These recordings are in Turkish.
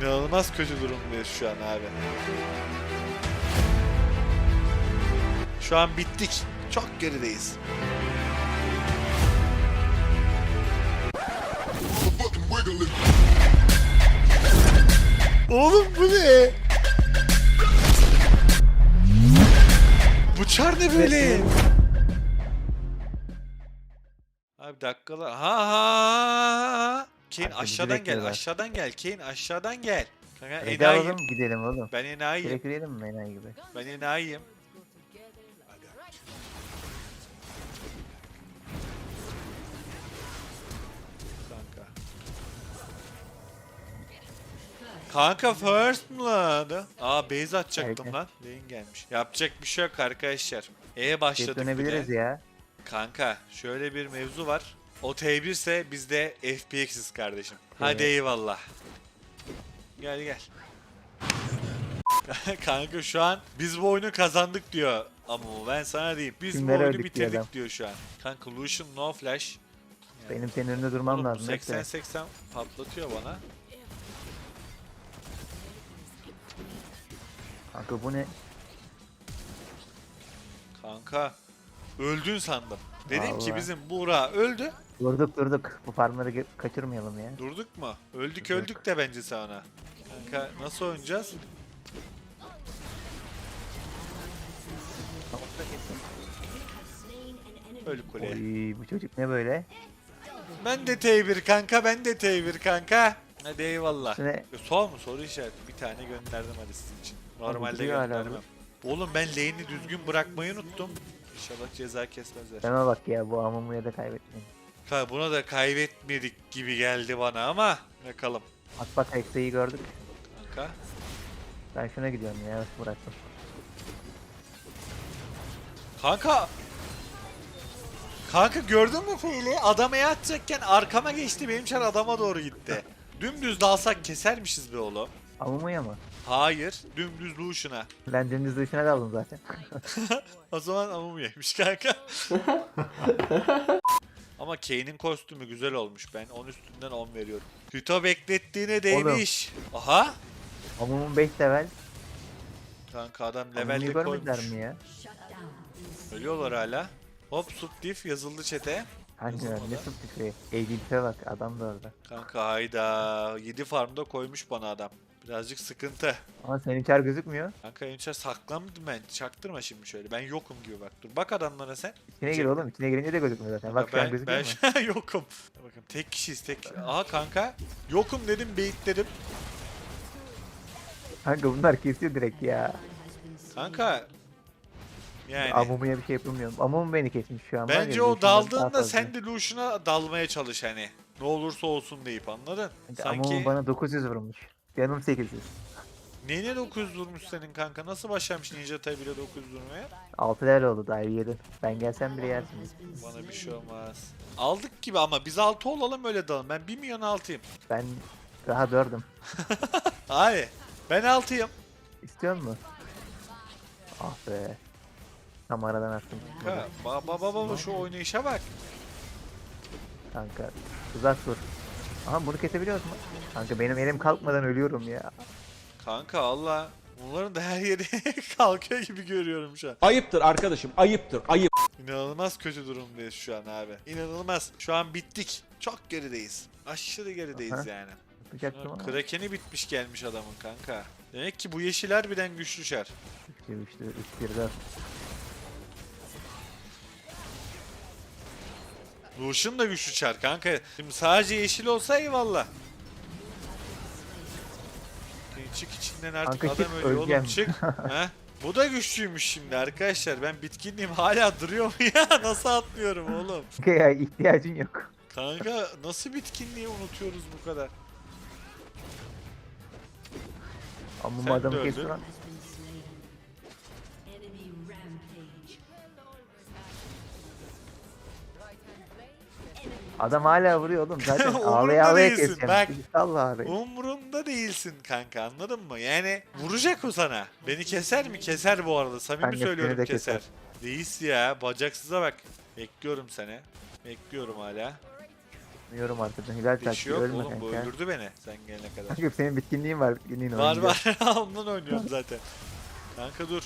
İnanılmaz kötü durumdayız şu an abi. Şu an bittik. Çok gerideyiz. Oğlum bu ne? Bu çar ne böyle? Abi dakikalar. Ha ha ha. Kane aşağıdan gel, bekliyorlar. aşağıdan gel. Kane aşağıdan gel. Kanka enayiyim. gidelim oğlum. Ben enayiyim. Direkt gidelim mi enayi gibi? Ben enayiyim. Kanka. Kanka first blood. Aa base atacaktım lan. Lane gelmiş. Yapacak bir şey yok arkadaşlar. Geri başladık bir dönebiliriz de. ya. Kanka şöyle bir mevzu var. O T1 ise biz de FPX'iz kardeşim. Hadi eyvallah. Gel gel. Kanka şu an biz bu oyunu kazandık diyor. Ama ben sana diyeyim. Biz Kimlere bu oyunu öldük bitirdik diyor diyor, adam. şu an. Kanka Lucian no flash. Benim senin önünde durmam Oğlum, lazım. bekle. 80-80 patlatıyor bana. Kanka bu ne? Kanka öldün sandım. Dedim ki Vallahi. bizim Buğra öldü. Durduk durduk. Bu farmları ge- kaçırmayalım ya. Durduk mu? Öldük Durduk. öldük de bence sana. Kanka nasıl oynayacağız? Öl kuleye. Oy bu çocuk ne böyle? Ben de T1 kanka, ben de T1 kanka. Hadi eyvallah. Üstüne Ya, Sor mu soru işareti? Bir tane gönderdim hadi sizin için. Normalde duruyor hala göndermem. Oğlum ben lane'i düzgün bırakmayı unuttum. İnşallah ceza kesmezler. deme bak ya bu Amumu'ya da kaybetmeyin. Ka- Buna da kaybetmedik gibi geldi bana ama bakalım. Bak bak eksiği gördük. Kanka. Ben şuna gidiyorum ya bıraktım. Kanka. Kanka gördün mü faili? Adama atacakken arkama geçti benim çar adama doğru gitti. Dümdüz dalsak kesermişiz be oğlum. Amumu'ya mı? Hayır, dümdüz Lucian'a. Ben deniz dışına daldım zaten. O zaman amum yemiş kanka. Ama Kane'in kostümü güzel olmuş. Ben 10 üstünden 10 veriyorum. Hüto beklettiğine değmiş. Aha. Amumu 5 level. Kanka adam levelde koymuş. mi ya? Ölüyorlar hala. Hop subtif yazıldı çete. Yazılmadı. ne subtifi? Eğilse bak adam da orada. Kanka hayda. 7 farmda koymuş bana adam. Birazcık sıkıntı. Ama senin çar gözükmüyor. Kanka önce saklanmadım ben. Çaktırma şimdi şöyle. Ben yokum gibi bak. Dur bak adamlara sen. İçine gir oğlum. İçine girince de gözükmüyor zaten. Bak şu an ben, gözüküyor ben mu? şu an yokum. Bakın tek kişiyiz tek. Aha kanka. Yokum dedim beyitledim. Kanka bunlar kesiyor direkt ya. Kanka. Yani. Amumu'ya bir şey yapılmıyor. Amumu beni kesmiş şu an. ya, Bence o daldığında sen de Lucian'a dalmaya çalış hani. Ne olursa olsun deyip anladın? Kanka Sanki Amumu bana 900 vurmuş. Canım 800. neyine 900 vurmuş senin kanka? Nasıl başlamış Ninja Tabi ile 900 vurmaya? 6 level oldu daha yedin. Ben gelsem bile yersin. Bana bir şey olmaz. Aldık gibi ama biz 6 olalım öyle dalalım. Ben 1 milyon 6'yım. Ben daha 4'üm. Hayır. Ben 6'yım. İstiyor musun? Ah be. Tam aradan attım. Kanka baba baba baba şu oynayışa bak. Kanka uzak dur. Aha bunu kesebiliyoruz mu? Kanka benim elim kalkmadan ölüyorum ya. Kanka Allah. Bunların da her yeri kalkıyor gibi görüyorum şu an. Ayıptır arkadaşım, ayıptır, ayıp. İnanılmaz kötü durumdayız şu an abi. İnanılmaz. Şu an bittik. Çok gerideyiz. Aşırı gerideyiz Aha. yani. Yapacaktım ama. Kraken'i bitmiş gelmiş adamın kanka. Demek ki bu yeşiller birden güçlü şer. 3 3 Lucian da güçlü çar kanka. Şimdi sadece yeşil olsa eyvallah. Çık içinden artık Kanka adam ölüyor oğlum çık. Bu da güçlüymüş şimdi arkadaşlar. Ben bitkinliğim hala duruyor mu ya? Nasıl atlıyorum oğlum? Kanka ya ihtiyacın yok. Kanka nasıl bitkinliği unutuyoruz bu kadar? Amumu Sen adamı öldün. Adam hala vuruyor oğlum zaten ağlaya ağlaya değilsin, keseceğim. bak. Salla ağlayı. Umurumda değilsin kanka anladın mı? Yani vuracak o sana. Beni keser mi? Keser bu arada. Samimi Kanka, söylüyorum de keser. keser. Reis ya bacaksıza bak. Bekliyorum seni. Bekliyorum hala. Bilmiyorum arkadan. Hilal şey taktiği yok ölme oğlum bu kanka. öldürdü beni sen gelene kadar. Kanka senin bitkinliğin var. Bitkinliğin Var oynayacağız. var ondan oynuyorum zaten. Kanka dur.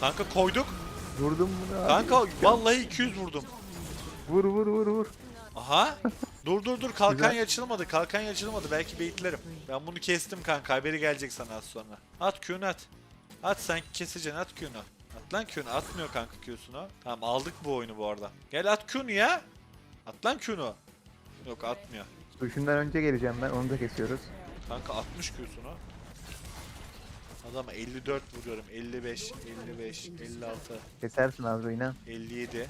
Kanka koyduk. Vurdum bunu abi. Kanka vallahi 200 vurdum. Vur vur vur vur. Aha. Dur dur dur kalkan Güzel. açılmadı. Kalkan açılmadı. Belki baitlerim. Ben bunu kestim kanka. Haberi gelecek sana az sonra. At Q'nu at. At sen keseceksin at Q'nu. At lan Q'nu. Atmıyor kanka Q'sunu. Tamam aldık bu oyunu bu arada. Gel at Q'nu ya. At lan Q'nu. Yok atmıyor. Duşundan önce geleceğim ben. Onu da kesiyoruz. Kanka 60 Q'sunu. Adama 54 vuruyorum. 55, 55, 56, Kesersin Azro inan. 57.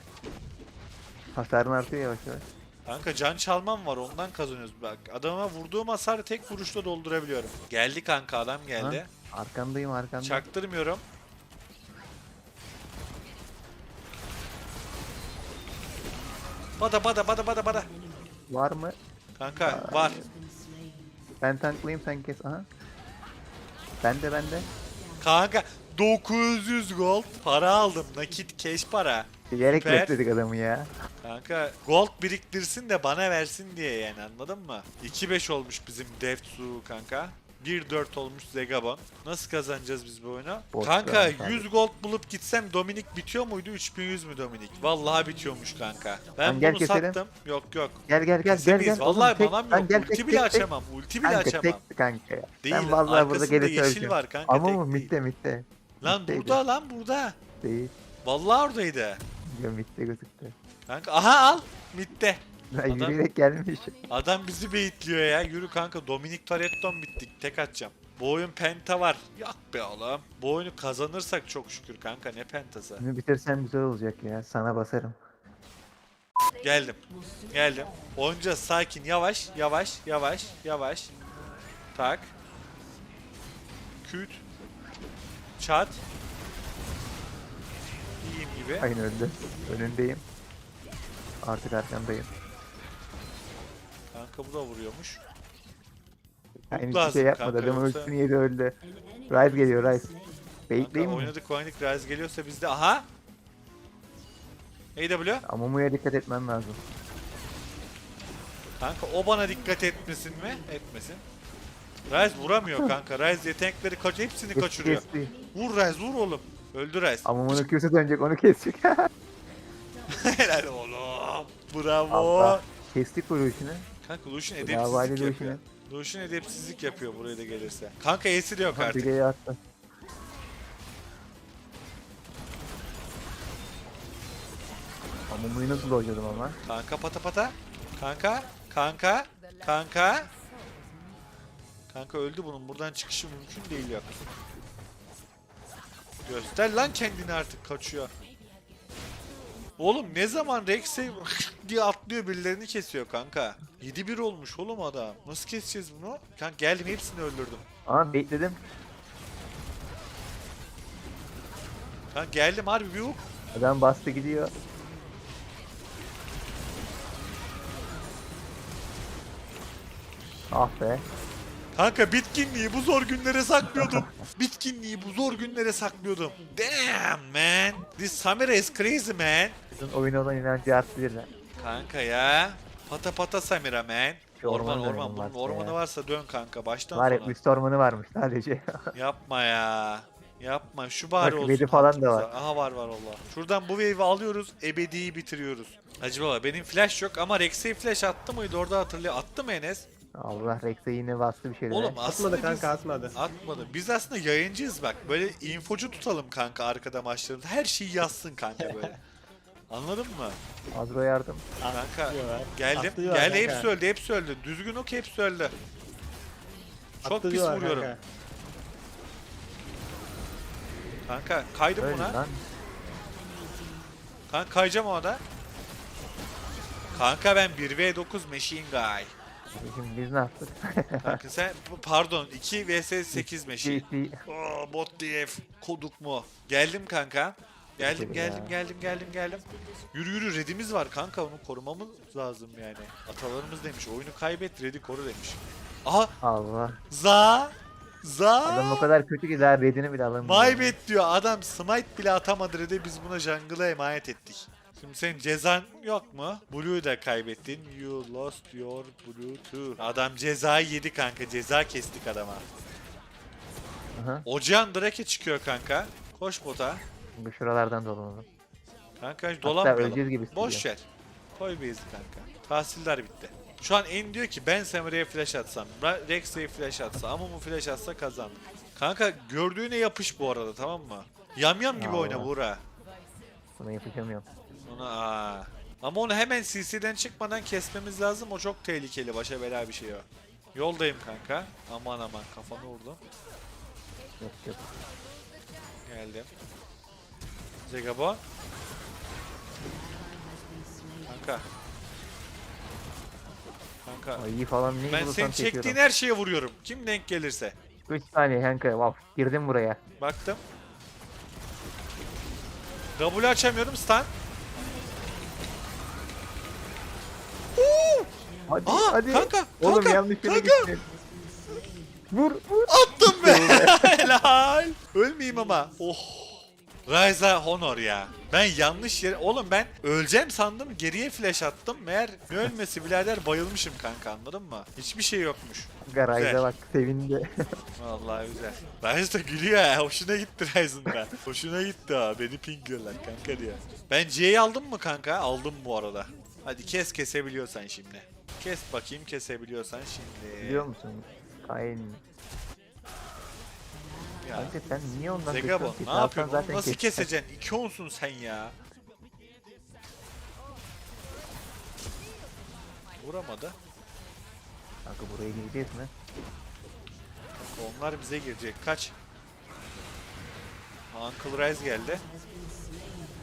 Hasarın artıyor yavaş yavaş. Kanka can çalmam var ondan kazanıyoruz bak. Adama vurduğum hasarı tek vuruşla doldurabiliyorum. Geldi kanka adam geldi. Arkandayım arkandayım. Çaktırmıyorum. Bada bada bada bada bada. Var mı? Kanka var. Ben tanklayayım sen kes. Aha. Ben de ben de. Kanka 900 gold para aldım. Nakit cash para. Gerek Süper. bekledik adamı ya. Kanka gold biriktirsin de bana versin diye yani anladın mı? 2-5 olmuş bizim Deftsu kanka. 1-4 olmuş Zegabon. Nasıl kazanacağız biz bu oyunu? Boş kanka abi. 100 gold bulup gitsem Dominik bitiyor muydu? 3100 mü Dominik? Vallahi bitiyormuş kanka. Ben gel bunu keselim. sattım. Yok yok. Gel gel gel gel gel. Vallahi Oğlum, tek- manam Lan yok. gel, Ulti tek, bile tek, tek. açamam. Ulti bile Kanka açamam. tek kanka ya. Değil. Ben vallahi burada gelirse yeşil var kanka. Ama tek mı mitte mitte. Lan Mitteydi. burada lan burada. Değil. Vallahi oradaydı. Yo mitte gözüktü. Kanka aha al. Mitte. Adam- yürüyerek gelmiş. Adam bizi beyitliyor ya. Yürü kanka Dominik Toretto'm bittik. Tek atacağım. Bu oyun penta var. Yok be oğlum. Bu oyunu kazanırsak çok şükür kanka ne pentası. Bunu bitirsem güzel olacak ya. Sana basarım. Geldim. Geldim. Oynayacağız sakin yavaş yavaş yavaş yavaş. Tak. Küt. Çat. İyiyim gibi. Aynı öldü. Önündeyim. Artık arkandayım. Kanka bu da vuruyormuş. Yani hiçbir şey yapmadı. kanka, Adam yoksa- yedi öldü. Rise geliyor Rise. Beyitleyeyim mi? oynadık oynadık. Rise geliyorsa bizde. Aha. AW. Amumu'ya dikkat etmen lazım. Kanka o bana dikkat etmesin mi? Etmesin. Ryze vuramıyor kanka. Ryze yetenekleri kaç hepsini Kesti, kaçırıyor. kesti. Vur Ryze vur oğlum. Öldü Ryze. Amumu'nun Q'su dönecek onu kesecek. Helal oğlum. Bravo. Allah. Kestik işini. Kanka Lucian edepsizlik yapıyor. Lucian edepsizlik yapıyor buraya da gelirse. Kanka E'si de yok artık. Bileği attı. Amumu'yu nasıl dojladım ama? Kanka pata pata. Kanka. Kanka. Kanka. Kanka öldü bunun. Buradan çıkışı mümkün değil yok. Göster lan kendini artık kaçıyor. Oğlum ne zaman Rex'e diye atlıyor birilerini kesiyor kanka. 7-1 olmuş oğlum adam. Nasıl keseceğiz bunu? Kanka geldim hepsini öldürdüm. Ama bekledim. Kanka geldim harbi bir hook. Adam bastı gidiyor. Ah be. Kanka bitkinliği bu zor günlere saklıyordum. bitkinliği bu zor günlere saklıyordum. Damn man. This Samira is crazy man. Bizim oyuna olan inancı arttı birden. Kanka ya. Pata pata Samira man. Şu Orman orman orman. Bunun ormanı ya. varsa dön kanka baştan Var ya sona. üst ormanı varmış sadece. Yapma ya. Yapma şu bari Bak, olsun. falan da var. Aha var var Allah. Şuradan bu wave'i alıyoruz. Ebedi'yi bitiriyoruz. Hacı baba benim flash yok ama Rex'e flash attı mıydı orada hatırlıyor. Attı mı Enes? Allah Rex'e yine bastı bir şeyler. Oğlum aslında Atmadı biz- kanka atmadı. Atmadı. Biz aslında yayıncıyız bak. Böyle infocu tutalım kanka arkada maçlarımızda. Her şeyi yazsın kanka böyle. Anladın mı? Azro yardım. Kanka geldim. Attı diyorlar Geldi kanka. hepsi öldü hepsi öldü. Düzgün ok hepsi öldü. Çok pis diyorlar vuruyorum. kanka. Kanka kaydım Öyle buna. lan. Kanka kayacağım ona da. Kanka ben 1v9 machine guy. Şimdi biz ne yaptık? Kanka sen pardon 2 vs 8 machine. GT. Oo, bot DF koduk mu? Geldim kanka. Geldim geldim geldim geldim geldim. Yürü yürü redimiz var kanka onu korumamız lazım yani. Atalarımız demiş oyunu kaybet redi koru demiş. Aha Allah. za Za. Adam o kadar kötü ki daha redini bile alamıyor. Maybet diyor adam smite bile atamadı dedi biz buna jungle'a emanet ettik. Şimdi senin cezan yok mu? Blue'yu da kaybettin. You lost your blue too. Adam cezayı yedi kanka. Ceza kestik adama. Aha. Ocağın Drake çıkıyor kanka. Koş bota. Bu şuralardan dolanalım. Kanka dolanmayalım. gibi Boş ver. Koy base'i kanka. Tahsiller bitti. Şu an en diyor ki ben Samurai flash atsam, Rex'e flash atsa, Amumu flash atsa kazandık. Kanka gördüğüne yapış bu arada tamam mı? Yamyam gibi Allah. oyna Buğra. Buna yapışamıyorum. Ona aa. Ama onu hemen CC'den çıkmadan kesmemiz lazım. O çok tehlikeli. Başa bela bir şey o. Yoldayım kanka. Aman aman kafamı vurdum. Yok yok. Geldim. Zegabon. Kanka. Kanka. Ay iyi falan neyi Ben senin çekiyorum. çektiğin her şeye vuruyorum. Kim denk gelirse. 3 saniye kanka. Wow. Girdim buraya. Baktım. W açamıyorum stun. Hadi Aa, hadi. kanka, Oğlum kanka, yanlış yere kanka. gittin. Vur vur. Attım be. Helal. Ölmeyeyim ama. Oh. Ryza Honor ya. Ben yanlış yere... Oğlum ben öleceğim sandım geriye flash attım. Meğer ne ölmesi birader bayılmışım kanka anladın mı? Hiçbir şey yokmuş. Garajda Güzel. bak sevindi. Vallahi güzel. Ryze da gülüyor ya. Hoşuna gitti Ryze'ın da. Hoşuna gitti ha. Beni pingliyorlar kanka diyor. Ben C'yi aldım mı kanka? Aldım bu arada. Hadi kes kesebiliyorsan şimdi. Kes bakayım kesebiliyorsan şimdi. Biliyor musun? Kayn. Ya. Kanka sen niye ondan Zegabon ne yapıyorsun? Zaten Onu nasıl keseceksin. keseceksin? İki onsun sen ya. Vuramadı. Kanka buraya gireceğiz mi? Onlar bize girecek. Kaç. Uncle Rise geldi.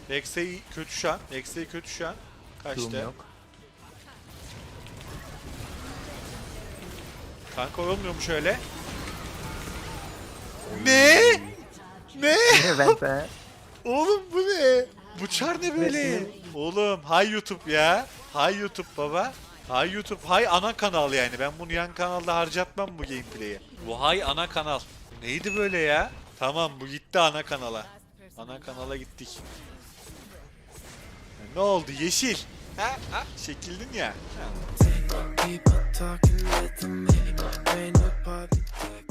Rex'e kötü şu an. Rex'e kötü şu an. Kaçtı. yok. Kanka olmuyor mu şöyle? Ne? Ne? ben sana Oğlum bu ne? Bu çar ne böyle? Oğlum hay YouTube ya. Hay YouTube baba. Hay YouTube. Hay ana kanal yani. Ben bunu yan kanalda harcatmam bu gameplay'i. Bu hay ana kanal. Neydi böyle ya? Tamam bu gitti ana kanala. Ana kanala gittik. Ne oldu? Yeşil. Ha, ha, şekildin ya. Ha. People talking, make. Ain't no party.